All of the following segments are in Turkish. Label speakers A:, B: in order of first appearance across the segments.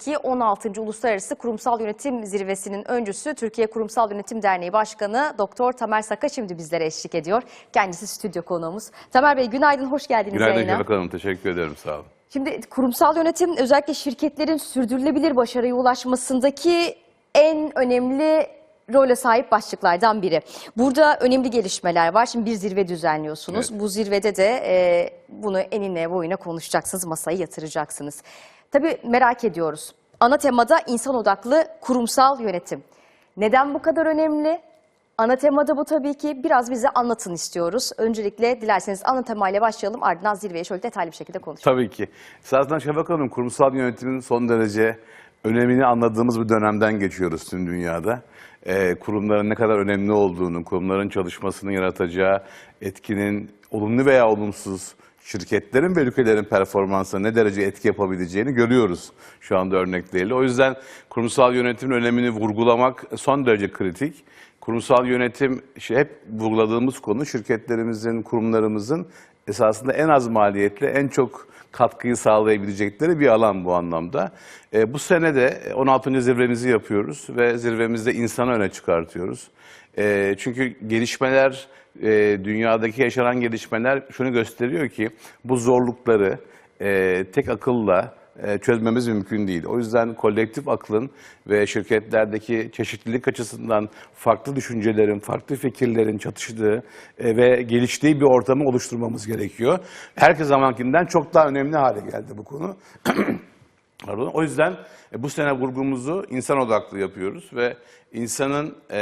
A: 2022 16. Uluslararası Kurumsal Yönetim Zirvesi'nin öncüsü Türkiye Kurumsal Yönetim Derneği Başkanı Doktor Tamer Saka şimdi bizlere eşlik ediyor. Kendisi stüdyo konuğumuz. Tamer Bey günaydın, hoş geldiniz
B: Günaydın
A: yayına.
B: Şefik Hanım, teşekkür ederim, sağ olun.
A: Şimdi kurumsal yönetim özellikle şirketlerin sürdürülebilir başarıya ulaşmasındaki en önemli role sahip başlıklardan biri. Burada önemli gelişmeler var. Şimdi bir zirve düzenliyorsunuz.
B: Evet.
A: Bu zirvede de e, bunu enine boyuna konuşacaksınız, masaya yatıracaksınız. Tabii merak ediyoruz. Ana temada insan odaklı kurumsal yönetim. Neden bu kadar önemli? Ana temada bu tabii ki. Biraz bize anlatın istiyoruz. Öncelikle dilerseniz ana temayla başlayalım. Ardından zirveye şöyle detaylı bir şekilde konuşalım.
B: Tabii ki. Zaten Şefik Hanım, kurumsal yönetimin son derece önemini anladığımız bir dönemden geçiyoruz tüm dünyada. Ee, kurumların ne kadar önemli olduğunu, kurumların çalışmasını yaratacağı etkinin olumlu veya olumsuz şirketlerin ve ülkelerin performansına ne derece etki yapabileceğini görüyoruz şu anda örnekleriyle. O yüzden kurumsal yönetimin önemini vurgulamak son derece kritik. Kurumsal yönetim şey, hep vurguladığımız konu şirketlerimizin, kurumlarımızın esasında en az maliyetle en çok katkıyı sağlayabilecekleri bir alan bu anlamda. E, bu sene de 16. zirvemizi yapıyoruz ve zirvemizde insanı öne çıkartıyoruz. E, çünkü gelişmeler, e, dünyadaki yaşanan gelişmeler şunu gösteriyor ki bu zorlukları e, tek akılla e, çözmemiz mümkün değil. O yüzden kolektif aklın ve şirketlerdeki çeşitlilik açısından farklı düşüncelerin, farklı fikirlerin çatıştığı e, ve geliştiği bir ortamı oluşturmamız gerekiyor. Herkes zamankinden çok daha önemli hale geldi bu konu. Pardon. O yüzden e, bu sene vurgumuzu insan odaklı yapıyoruz ve insanın e,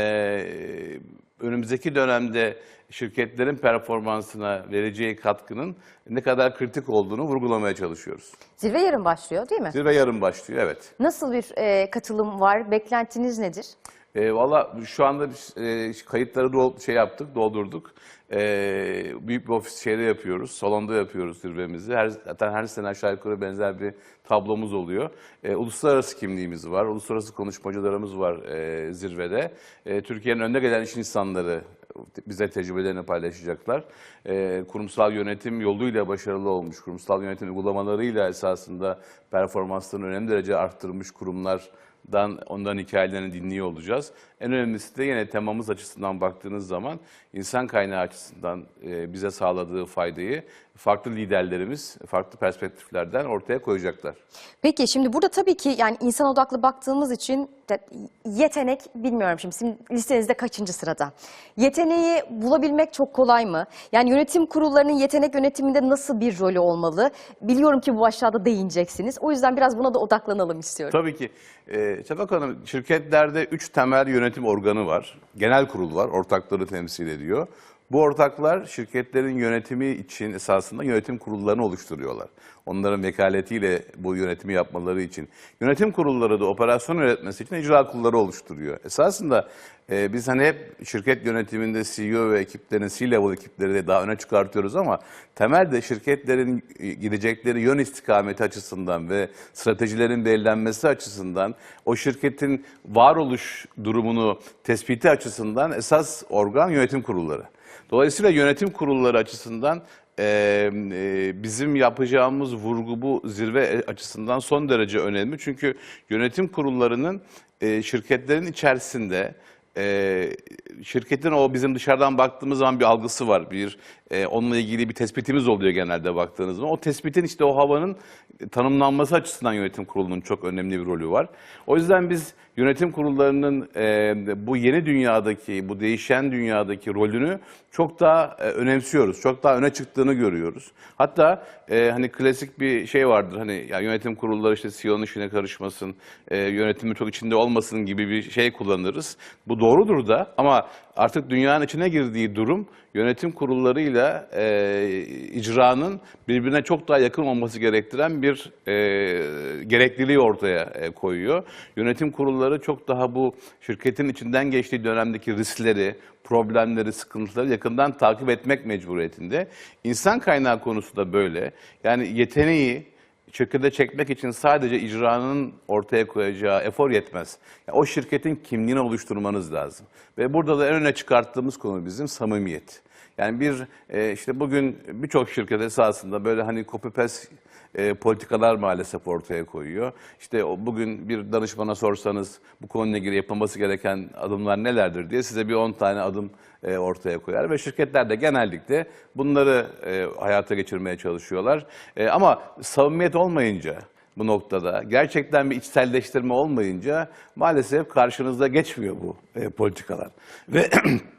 B: önümüzdeki dönemde şirketlerin performansına vereceği katkının ne kadar kritik olduğunu vurgulamaya çalışıyoruz.
A: Zirve yarın başlıyor değil mi?
B: Zirve yarın başlıyor, evet.
A: Nasıl bir e, katılım var? Beklentiniz nedir?
B: E, Valla şu anda biz e, kayıtları dol- şey yaptık, doldurduk. E, büyük bir ofis şeyde yapıyoruz, salonda yapıyoruz zirvemizi. Her, zaten her sene aşağı yukarı benzer bir tablomuz oluyor. E, uluslararası kimliğimiz var, uluslararası konuşmacılarımız var e, zirvede. E, Türkiye'nin önde gelen iş insanları bize tecrübelerini paylaşacaklar. E, kurumsal yönetim yoluyla başarılı olmuş, kurumsal yönetim uygulamalarıyla esasında performanslarını önemli derece arttırmış kurumlar dan onların hikayelerini dinliyor olacağız. En önemlisi de yine temamız açısından baktığınız zaman insan kaynağı açısından e, bize sağladığı faydayı farklı liderlerimiz farklı perspektiflerden ortaya koyacaklar.
A: Peki şimdi burada tabii ki yani insan odaklı baktığımız için de yetenek bilmiyorum şimdi sizin listenizde kaçıncı sırada? Yeteneği bulabilmek çok kolay mı? Yani yönetim kurullarının yetenek yönetiminde nasıl bir rolü olmalı? Biliyorum ki bu aşağıda değineceksiniz. O yüzden biraz buna da odaklanalım istiyorum.
B: Tabii ki. E, Şafak Hanım, şirketlerde üç temel yönetim organı var. Genel kurul var, ortakları temsil ediyor. Bu ortaklar şirketlerin yönetimi için esasında yönetim kurullarını oluşturuyorlar. Onların vekaletiyle bu yönetimi yapmaları için. Yönetim kurulları da operasyon yönetmesi için icra kurulları oluşturuyor. Esasında e, biz hani hep şirket yönetiminde CEO ve ekiplerin, C-level ekipleri de daha öne çıkartıyoruz ama temelde şirketlerin e, gidecekleri yön istikameti açısından ve stratejilerin belirlenmesi açısından o şirketin varoluş durumunu tespiti açısından esas organ yönetim kurulları. Dolayısıyla yönetim kurulları açısından e, e, bizim yapacağımız vurgu bu zirve açısından son derece önemli. Çünkü yönetim kurullarının e, şirketlerin içerisinde e, şirketin o bizim dışarıdan baktığımız zaman bir algısı var. Bir e, onunla ilgili bir tespitimiz oluyor genelde baktığınız zaman. O tespitin işte o havanın tanımlanması açısından yönetim kurulunun çok önemli bir rolü var. O yüzden biz yönetim kurullarının e, bu yeni dünyadaki, bu değişen dünyadaki rolünü çok daha e, önemsiyoruz. Çok daha öne çıktığını görüyoruz. Hatta e, hani klasik bir şey vardır. Hani ya yönetim kurulları işte CEO'nun işine karışmasın, e, yönetimi çok içinde olmasın gibi bir şey kullanırız. Bu doğrudur da ama artık dünyanın içine girdiği durum yönetim kurullarıyla e, icranın birbirine çok daha yakın olması gerektiren bir e, gerekliliği ortaya e, koyuyor. Yönetim kurulları çok daha bu şirketin içinden geçtiği dönemdeki riskleri, problemleri, sıkıntıları yakından takip etmek mecburiyetinde. İnsan kaynağı konusu da böyle. Yani yeteneği, şirkete çekmek için sadece icranın ortaya koyacağı efor yetmez. Yani o şirketin kimliğini oluşturmanız lazım. Ve burada da en öne çıkarttığımız konu bizim samimiyet. Yani bir e, işte bugün birçok şirket esasında böyle hani copy paste e, politikalar maalesef ortaya koyuyor. İşte o, bugün bir danışmana sorsanız bu konuyla ilgili yapılması gereken adımlar nelerdir diye size bir 10 tane adım e, ortaya koyar ve şirketler de genellikle bunları e, hayata geçirmeye çalışıyorlar. E, ama samimiyet olmayınca bu noktada gerçekten bir içselleştirme olmayınca maalesef karşınızda geçmiyor bu e, politikalar. Ve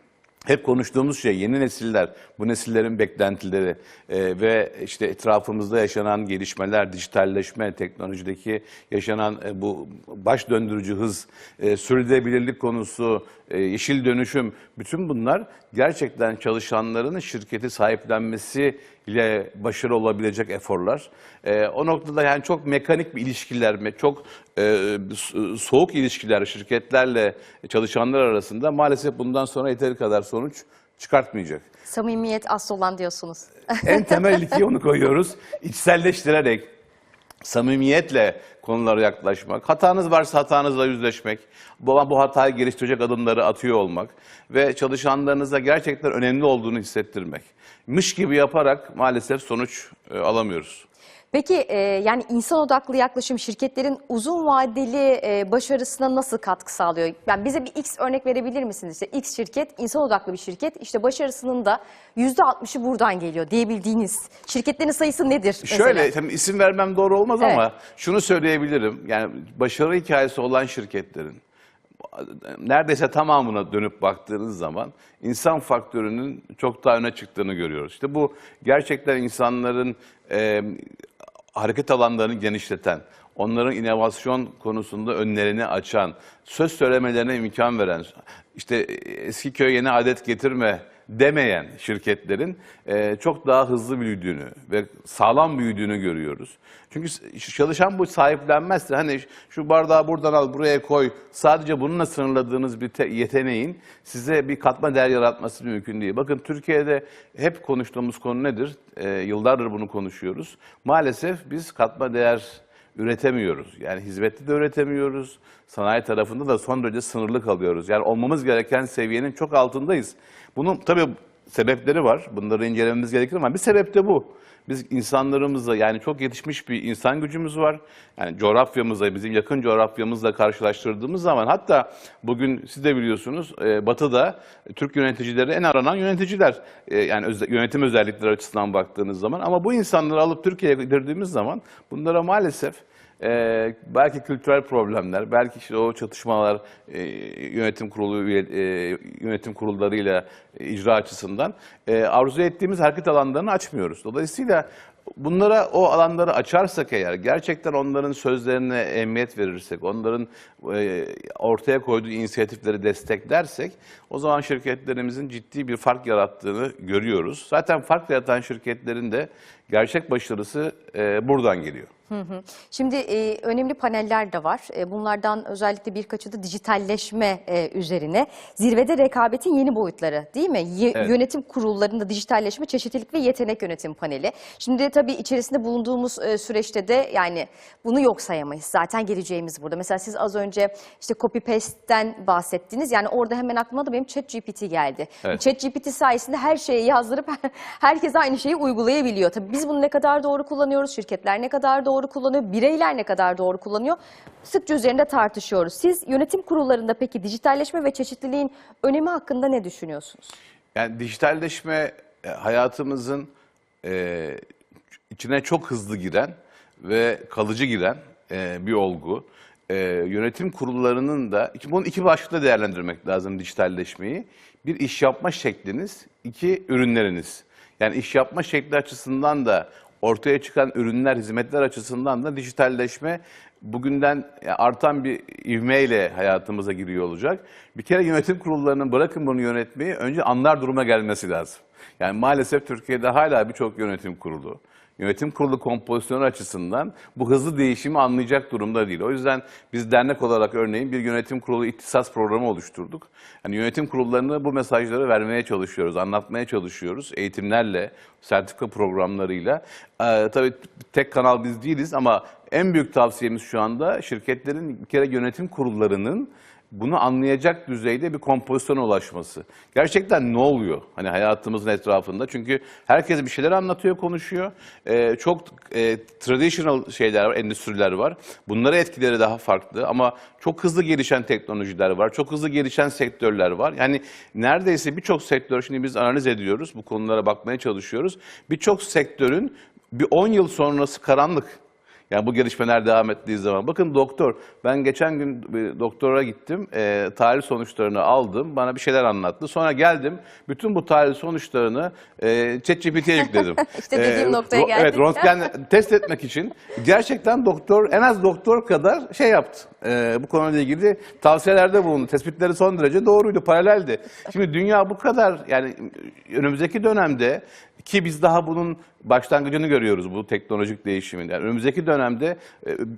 B: hep konuştuğumuz şey yeni nesiller, bu nesillerin beklentileri e, ve işte etrafımızda yaşanan gelişmeler, dijitalleşme, teknolojideki yaşanan e, bu baş döndürücü hız, e, sürdürülebilirlik konusu, e, yeşil dönüşüm, bütün bunlar gerçekten çalışanların şirketi sahiplenmesi ile başarılı olabilecek eforlar. E, o noktada yani çok mekanik bir ilişkiler, çok e, so- soğuk ilişkiler şirketlerle çalışanlar arasında maalesef bundan sonra yeteri kadar sonuç çıkartmayacak.
A: Samimiyet asıl olan diyorsunuz.
B: En temel ikiye onu koyuyoruz. İçselleştirerek, samimiyetle konulara yaklaşmak, hatanız varsa hatanızla yüzleşmek, bu, bu hatayı geliştirecek adımları atıyor olmak ve çalışanlarınıza gerçekten önemli olduğunu hissettirmek. Mış gibi yaparak maalesef sonuç e, alamıyoruz.
A: Peki e, yani insan odaklı yaklaşım şirketlerin uzun vadeli e, başarısına nasıl katkı sağlıyor? Yani bize bir X örnek verebilir misiniz? İşte X şirket insan odaklı bir şirket işte başarısının da %60'ı buradan geliyor diyebildiğiniz şirketlerin sayısı nedir? mesela?
B: Şöyle, tabii isim vermem doğru olmaz
A: Evet.
B: ama şunu söyleyebilirim. Yani başarı hikayesi olan şirketlerin neredeyse tamamına dönüp baktığınız zaman insan faktörünün çok daha öne çıktığını görüyoruz. İşte bu gerçekten insanların e, hareket alanlarını genişleten, onların inovasyon konusunda önlerini açan, söz söylemelerine imkan veren, işte eski köy yeni adet getirme demeyen şirketlerin e, çok daha hızlı büyüdüğünü ve sağlam büyüdüğünü görüyoruz. Çünkü çalışan bu sahiplenmezse hani şu bardağı buradan al buraya koy sadece bununla sınırladığınız bir te- yeteneğin size bir katma değer yaratması mümkün değil. Bakın Türkiye'de hep konuştuğumuz konu nedir? E, yıllardır bunu konuşuyoruz. Maalesef biz katma değer üretemiyoruz. Yani hizmette de üretemiyoruz. Sanayi tarafında da son derece sınırlı kalıyoruz. Yani olmamız gereken seviyenin çok altındayız. Bunun tabii sebepleri var. Bunları incelememiz gerekir ama bir sebep de bu. Biz insanlarımızla yani çok yetişmiş bir insan gücümüz var. Yani coğrafyamızla, bizim yakın coğrafyamızla karşılaştırdığımız zaman hatta bugün siz de biliyorsunuz e, Batı'da Türk yöneticileri en aranan yöneticiler. E, yani öze- yönetim özellikleri açısından baktığınız zaman. Ama bu insanları alıp Türkiye'ye getirdiğimiz zaman bunlara maalesef ee, belki kültürel problemler, belki işte o çatışmalar e, yönetim kurulu e, yönetim kurullarıyla e, icra açısından e, arzu ettiğimiz hareket alanlarını açmıyoruz. Dolayısıyla bunlara o alanları açarsak eğer, gerçekten onların sözlerine emniyet verirsek, onların e, ortaya koyduğu inisiyatifleri desteklersek, o zaman şirketlerimizin ciddi bir fark yarattığını görüyoruz. Zaten fark yaratan şirketlerin de gerçek başarısı e, buradan geliyor.
A: Şimdi e, önemli paneller de var. E, bunlardan özellikle birkaçı da dijitalleşme e, üzerine. Zirvede rekabetin yeni boyutları değil mi? Ye-
B: Evet.
A: Yönetim kurullarında dijitalleşme, çeşitlilik ve yetenek yönetim paneli. Şimdi tabii içerisinde bulunduğumuz e, süreçte de yani bunu yok sayamayız. Zaten geleceğimiz burada. Mesela siz az önce işte copy paste'ten bahsettiniz. Yani orada hemen aklıma da benim ChatGPT geldi.
B: Evet.
A: ChatGPT sayesinde her şeyi yazdırıp herkes aynı şeyi uygulayabiliyor. Tabii biz bunu ne kadar doğru kullanıyoruz, şirketler ne kadar doğru kullanıyor, bireyler ne kadar doğru kullanıyor sıkça üzerinde tartışıyoruz. Siz yönetim kurullarında peki dijitalleşme ve çeşitliliğin önemi hakkında ne düşünüyorsunuz?
B: Yani dijitalleşme e, hayatımızın e, içine çok hızlı giren ve kalıcı giren e, bir olgu. E, yönetim kurullarının da, bunun iki başlıkta değerlendirmek lazım dijitalleşmeyi. Bir iş yapma şekliniz, iki ürünleriniz. Yani iş yapma şekli açısından da ortaya çıkan ürünler, hizmetler açısından da dijitalleşme bugünden artan bir ivmeyle hayatımıza giriyor olacak. Bir kere yönetim kurullarının bırakın bunu yönetmeyi önce anlar duruma gelmesi lazım. Yani maalesef Türkiye'de hala birçok yönetim kurulu, yönetim kurulu kompozisyonu açısından bu hızlı değişimi anlayacak durumda değil. O yüzden biz dernek olarak örneğin bir yönetim kurulu ihtisas programı oluşturduk. Yani yönetim kurullarını bu mesajları vermeye çalışıyoruz, anlatmaya çalışıyoruz eğitimlerle, sertifika programlarıyla. Ee, tabii tek kanal biz değiliz ama en büyük tavsiyemiz şu anda şirketlerin bir kere yönetim kurullarının bunu anlayacak düzeyde bir kompozisyona ulaşması. Gerçekten ne oluyor hani hayatımızın etrafında? Çünkü herkes bir şeyler anlatıyor, konuşuyor. Ee, çok e, traditional şeyler var, endüstriler var. Bunlara etkileri daha farklı ama çok hızlı gelişen teknolojiler var. Çok hızlı gelişen sektörler var. Yani neredeyse birçok sektör şimdi biz analiz ediyoruz. Bu konulara bakmaya çalışıyoruz. Birçok sektörün bir 10 yıl sonrası karanlık. Yani bu gelişmeler devam ettiği zaman. Bakın doktor, ben geçen gün bir doktora gittim, e, tahlil sonuçlarını aldım, bana bir şeyler anlattı. Sonra geldim, bütün bu tahlil sonuçlarını e, ChatGPT'ye yükledim.
A: İşte dediğim noktaya geldik.
B: Evet, röntgen test etmek için gerçekten doktor, en az doktor kadar şey yaptı. E, bu konuyla ilgili tavsiyelerde bulundu. Tespitleri son derece doğruydu, paraleldi. Şimdi dünya bu kadar, yani önümüzdeki dönemde ki biz daha bunun başlangıcını görüyoruz bu teknolojik değişimin. Yani önümüzdeki dönemde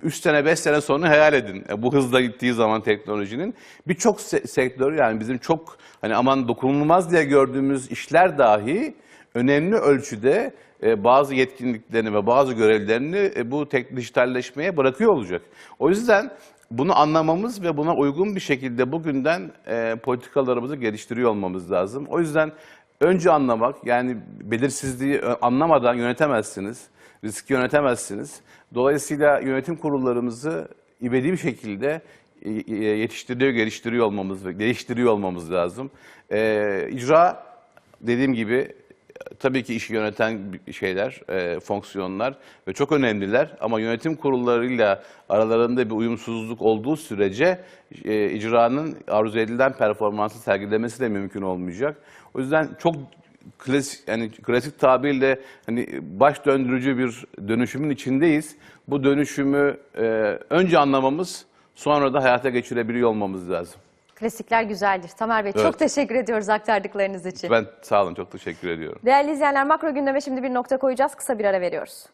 B: 3 sene 5 sene sonra hayal edin. E, Bu hızla gittiği zaman teknolojinin birçok se- sektör yani bizim çok hani aman dokunulmaz diye gördüğümüz işler dahi önemli ölçüde e, bazı yetkinliklerini ve bazı görevlerini e, bu tek dijitalleşmeye bırakıyor olacak. O yüzden bunu anlamamız ve buna uygun bir şekilde bugünden e, politikalarımızı geliştiriyor olmamız lazım. O yüzden önce anlamak yani belirsizliği anlamadan yönetemezsiniz, riski yönetemezsiniz. Dolayısıyla yönetim kurullarımızı ivedi bir şekilde e, e, yetiştiriyor, geliştiriyor olmamız ve değiştiriyor olmamız lazım. E, icra dediğim gibi tabii ki işi yöneten şeyler, e, fonksiyonlar ve çok önemliler. Ama yönetim kurullarıyla aralarında bir uyumsuzluk olduğu sürece e, icranın arzu edilen performansı sergilemesi de mümkün olmayacak. O yüzden çok klasik yani klasik tabirle hani baş döndürücü bir dönüşümün içindeyiz. Bu dönüşümü e, önce anlamamız, sonra da hayata geçirebiliyor olmamız lazım.
A: Klasikler güzeldir. Tamer Bey çok
B: Evet.
A: teşekkür ediyoruz aktardıklarınız için.
B: Ben sağ olun, çok teşekkür ediyorum.
A: Değerli izleyenler makro gündeme şimdi bir nokta koyacağız. Kısa bir ara veriyoruz.